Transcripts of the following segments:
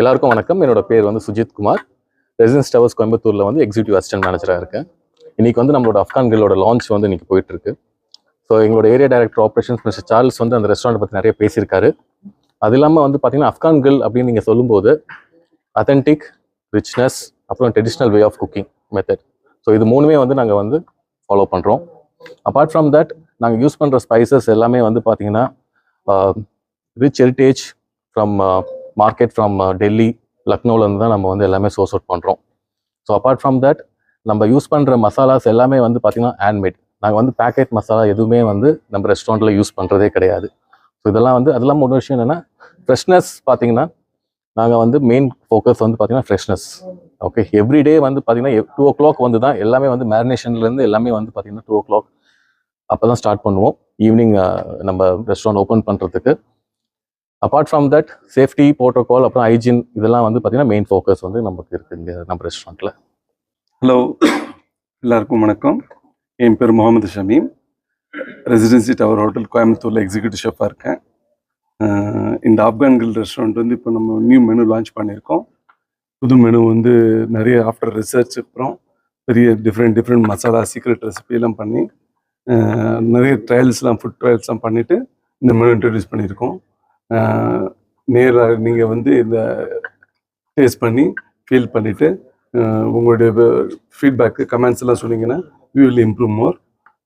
எல்லாருக்கும் வணக்கம். என்னோட பேர் வந்து சுஜித் குமார். ரெசிடென்ஸ் டவர்ஸ் கோயம்புத்தூரில் வந்து எக்ஸிக்யூட்டிவ் அசிஸ்டன்ட் மேனேஜராக இருக்கேன். இன்னைக்கு வந்து நம்மளோட அஃப்கான் லான்ச் வந்து இன்னைக்கு போயிட்டு இருக்கு ஸோ எங்களோட area director operations Mister Charles வந்து அந்த ரெஸ்டாரண்ட் பற்றி நிறைய பேசியிருக்காரு. அது இல்லாமல் வந்து பார்த்தீங்கன்னா அஃப்கான் அப்படின்னு நீங்கள் சொல்லும்போது அத்தன்டிக் ரிச்னஸ் அப்புறம் traditional way of cooking method so இது மூணுமே வந்து நாங்கள் வந்து ஃபாலோ பண்ணுறோம் அப்பார்ட் ஃப்ரம் தட் நாங்கள் யூஸ் பண்ணுற ஸ்பைசஸ் எல்லாமே வந்து பார்த்தீங்கன்னா rich heritage from market from Delhi லக்னோலேருந்து தான் நம்ம வந்து எல்லாமே சோர்ஸ் அவுட் பண்ணுறோம் ஸோ அப்பார்ட் ஃப்ரம் தட் நம்ம யூஸ் பண்ணுற மசாலாஸ் எல்லாமே வந்து பார்த்திங்கன்னா ஹேண்ட்மேட் நாங்கள் வந்து பேக்கெட் மசாலா எதுவுமே வந்து நம்ம ரெஸ்டாரண்ட்டில் யூஸ் பண்ணுறதே கிடையாது. ஸோ இதெல்லாம் வந்து அதெல்லாம் ஒரு விஷயம் என்னென்னா ஃப்ரெஷ்னஸ் பார்த்தீங்கன்னா நாங்கள் வந்து மெயின் ஃபோக்கஸ் வந்து பார்த்தீங்கன்னா ஃப்ரெஷ்னஸ் ஓகே எவ்ரிடே வந்து பார்த்தீங்கன்னா டூ ஓ கிளாக் வந்து தான் எல்லாமே வந்து மேரினேஷன்லேருந்து எல்லாமே வந்து பார்த்தீங்கன்னா டூ ஓ கிளாக் அப்போ தான் ஸ்டார்ட் பண்ணுவோம் ஈவினிங் uh, நம்ம ரெஸ்டாரண்ட் ஓப்பன் பண்ணுறதுக்கு apart from that safety protocol அப்புறம் ஹைஜீன் இதெல்லாம் வந்து பார்த்தீங்கன்னா மெயின் ஃபோக்கஸ் வந்து நமக்கு இருக்குது இங்கே நம்ம ரெஸ்டாரண்ட்டில் ஹலோ எல்லாருக்கும் வணக்கம். என் பேர் Mohammed Shameem. Residency tower hotel கோயம்புத்தூரில் எக்ஸிக்யூட்டிவ் ஷெஃபாக இருக்கேன். இந்த ஆப்கான் கில் ரெஸ்டாரண்ட் வந்து இப்போ நம்ம நியூ மெனு லான்ச் பண்ணியிருக்கோம். புது மெனு வந்து நிறைய ஆஃப்டர் ரிசர்ச் அப்புறம் பெரிய டிஃப்ரெண்ட் டிஃப்ரெண்ட் மசாலா சீக்ரெட் ரெசிபிலாம் பண்ணி நிறைய ட்ரையல்ஸ்லாம் ஃபுட் ட்ரையல்ஸ்லாம் பண்ணிவிட்டு இந்த மெனு இன்ட்ரடியூஸ் பண்ணியிருக்கோம். நேராக நீங்கள் வந்து இந்த டேஸ்ட் பண்ணி ஃபீல் பண்ணிவிட்டு உங்களுடைய ஃபீட்பேக்கு கமெண்ட்ஸ் எல்லாம் சொன்னீங்கன்னா we will improve more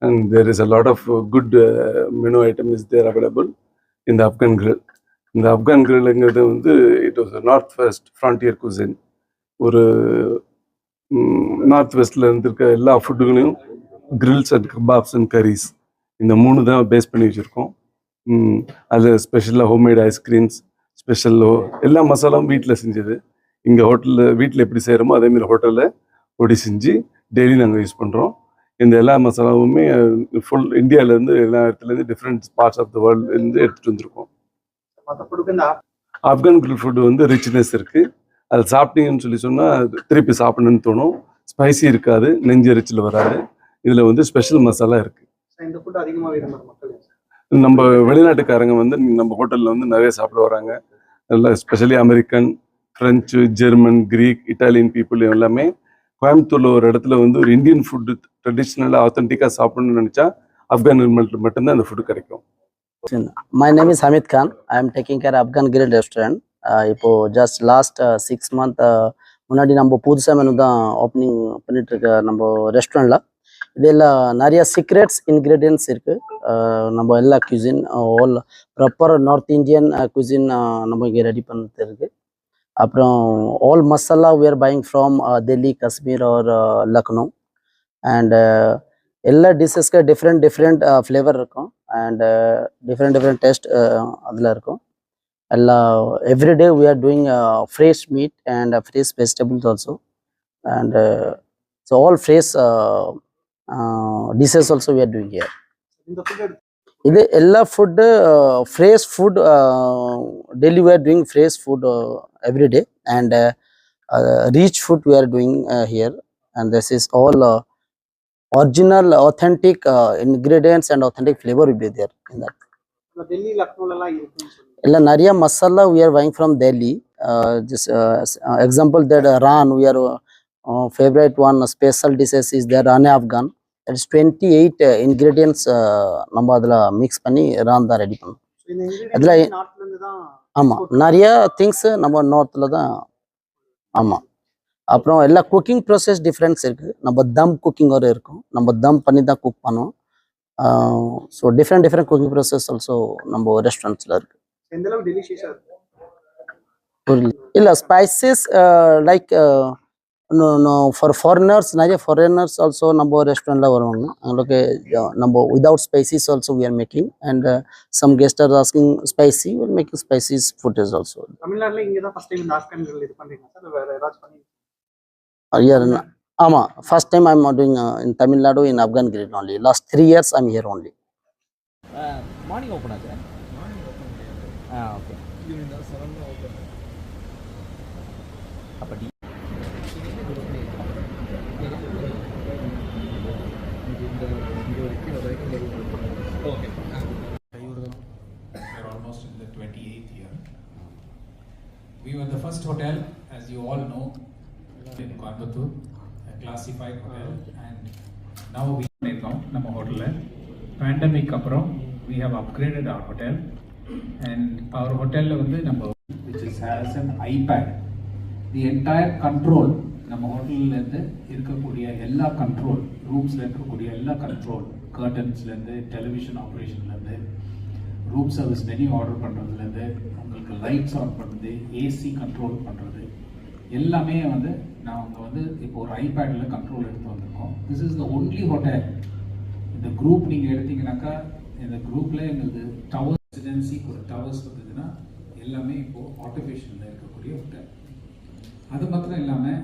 and there is a lot of good menu item is there available இந்த ஆப்கான் கிரில் இந்த ஆப்கான் கிரில்ங்கிறது வந்து it was north west frontier cuisine ஒரு நார்த் வெஸ்டில் இருந்திருக்க எல்லா ஃபுட்டுகளையும் grills and kebabs and curries இந்த மூணு தான் பேஸ் பண்ணி வச்சுருக்கோம். அதில் ஸ்பெஷலாக ஹோம்மேட் ஐஸ்கிரீம்ஸ் ஸ்பெஷலோ எல்லா மசாலாவும் வீட்டில் செஞ்சது. இங்கே ஹோட்டலில் வீட்டில் எப்படி செய்கிறோமோ அதேமாதிரி ஹோட்டலில் பொடி செஞ்சு டெய்லி நாங்கள் யூஸ் பண்ணுறோம் இந்த எல்லா மசாலாவுமே ஃபுல் இந்தியாவிலேருந்து எல்லா இடத்துலேருந்து டிஃப்ரெண்ட் பார்ட்ஸ் ஆஃப் த வேர்ல்ட்லேருந்து எடுத்துகிட்டு வந்திருக்கோம். ஆப்கான் grill ஃபுட் வந்து ரிச்னஸ் இருக்குது அது சாப்பிட்டீங்கன்னு சொல்லி சொன்னால் திருப்பி சாப்பிடணும்னு தோணும். ஸ்பைசி இருக்காது நெஞ்சு எரிச்சல் வராது. இதில் வந்து ஸ்பெஷல் மசாலா இருக்குது இந்த ஃபுட் அதிகமாக நம்ம வெளிநாட்டுக்காரங்க வந்து நம்ம ஹோட்டலில் வந்து நிறைய சாப்பிட வராங்க. எல்லாம் specially American French German Greek Italian people எல்லாமே கோயம்புத்தூரில் ஒரு இடத்துல வந்து ஒரு இந்தியன் ஃபுட்டு ட்ரெடிஷ்னலாக ஆத்தென்டிக்காக சாப்பிடணும்னு நினச்சா ஆப்கான் மட்டும்தான் அந்த ஃபுட்டு கிடைக்கும். My name is Amit Khan I am taking care Afghan grill restaurant இப்போது இப்போ ஜஸ்ட் லாஸ்ட் சிக்ஸ் மந்த் முன்னாடி நம்ம புதுசாக மெனு தான் ஓப்பனிங் பண்ணிட்டு இருக்க நம்ம ரெஸ்டாரண்ட்டில் இதில் நிறைய சீக்ரெட்ஸ் இன்க்ரீடியன்ஸ் இருக்கு. Uh, நம்ம எல்லா cuisine all proper north Indian cuisine uh, நம்ம இங்கே ரெடி பண்ணிட்டு இருக்கு. அப்புறம் all masala we are buying from Delhi Kashmir or Lucknow and எல்லா டிஷ்ஷஸ்க்கு டிஃப்ரெண்ட் டிஃப்ரெண்ட் ஃப்ளேவர் இருக்கும். அண்ட் டிஃப்ரெண்ட் டிஃப்ரெண்ட் டேஸ்ட் அதில் இருக்கும். எல்லா everyday we are doing fresh meat and fresh vegetables also and so all fresh dishes also we are doing here இந்த food எடுத்து இது எல்லா food fresh food daily we are doing fresh food everyday and rich food we are doing here and this is all original authentic uh, ingredients and authentic flavor will be there in that. இந்த டெல்லி லக்னோலலாம் இருக்குன்னு சொல்லி இல்ல நிறைய masala we are buying from delhi. Uh, just uh, s- uh, 28 uh, ingredients uh, நம்ம அதுல mix பண்ணி Ron தான் ready பண்ணோம். அதுல- இன்கிரீடியன்ட் நாட்டுல இருந்து தான் ஆமா. நிறைய திங்ஸ் நம்ம நார்த்ல தான் ஆமா. அப்புறம் எல்லா குக்கிங் ப்ராசஸ் டிஃப்ரென்ஸ் இருக்கு. நம்ம தம் குக்கிங் ஒரு இருக்கும். நம்ம தம் பண்ணி தான் குக் பண்ணுவோம் so different different cooking process also நம்ம ரெஸ்டாரண்ட்ஸ்ல இருக்கு. எந்த அளவுக்கு டெலிஷியஸா இருக்கு? புரியல இல்ல ஸ்பைசஸ் லைக் ஃபார் ஃபாரினர்ஸ் நிறைய ஃபாரினர்ஸ் ஆல்சோ நம்ம ரெஸ்டாரண்ட்ல வருவாங்க. அவங்களுக்கு uh, நம்ம without spices also we are making and some guest are asking spicy will making spices food is also தமிழ்நாட்டுல இங்க தான் ஃபர்ஸ்ட் டைம் இந்த ஆஃப்கன் grill இது பண்றீங்க சார் வேற ஏதாச்சும் பண்ணி இயர் ஆமா first time I am doing in Tamil Nadu in Afghan green only. Last three years I'm here only. Morning open ஆச்சு? ஆ ஓகே அப்போ D We're almost in the 28th year. We were the first hotel, as you all know, in Coimbatore, a classified hotel, and now we பண்ணிருக்கோம் நம்ம ஹோட்டலில் pandemic அப்புறம் we have upgraded our hotel and our ஹோட்டலில் வந்து நம்ம which is has an iPad the entire control நம்ம ஹோட்டல்ல இருந்து இருக்கக்கூடிய எல்லா கண்ட்ரோல் ரூம்ஸ்ல இருக்கக்கூடிய எல்லா கண்ட்ரோல் கர்டன்ஸ்லேருந்து டெலிவிஷன் ஆப்ரேஷன்லேருந்து ரூம் சர்வீஸ் மெனு ஆர்டர் பண்ணுறதுலேருந்து உங்களுக்கு லைட்ஸ் ஆன் பண்ணுறது ஏசி கண்ட்ரோல் பண்ணுறது எல்லாமே வந்து நாங்கள் வந்து இப்போ ஒரு ஐபேடில் கண்ட்ரோல் எடுத்து வந்திருக்கோம். This is the only hotel இந்த குரூப் நீங்கள் எடுத்தீங்கன்னாக்கா இந்த குரூப்பில் எங்களுக்கு டவர் ரெசிடென்சி ஒரு டவர்ஸ் வந்ததுன்னா எல்லாமே இப்போது ஆர்டிஃபிஷியலில் இருக்கக்கூடிய ஹோட்டல் அது மாத்திரம் இல்லாமல்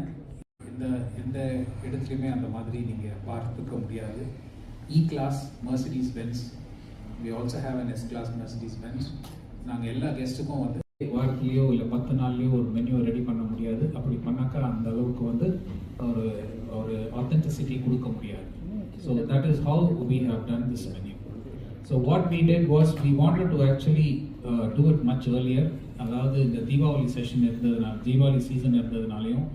எந்த எந்த இடத்துலையுமே அந்த மாதிரி நீங்கள் பார்த்துக்க முடியாது. E class Mercedes Benz we also have an S class Mercedes Benz நாங்கள் எல்லா கெஸ்ட்டுக்கும் வந்து வாரத்துலேயோ இல்லை பத்து நாள்லேயோ ஒரு மெனுவை ரெடி பண்ண முடியாது. அப்படி பண்ணாக்கா அந்த அளவுக்கு வந்து ஒரு ஒரு ஆத்தென்டிசிட்டி கொடுக்க முடியாது. So that is how we have done this menu so what we did was we wanted to actually do it much earlier அதாவது இந்த தீபாவளி செஷன் இருந்ததுனால தீபாவளி சீசன் இருந்ததுனாலையும்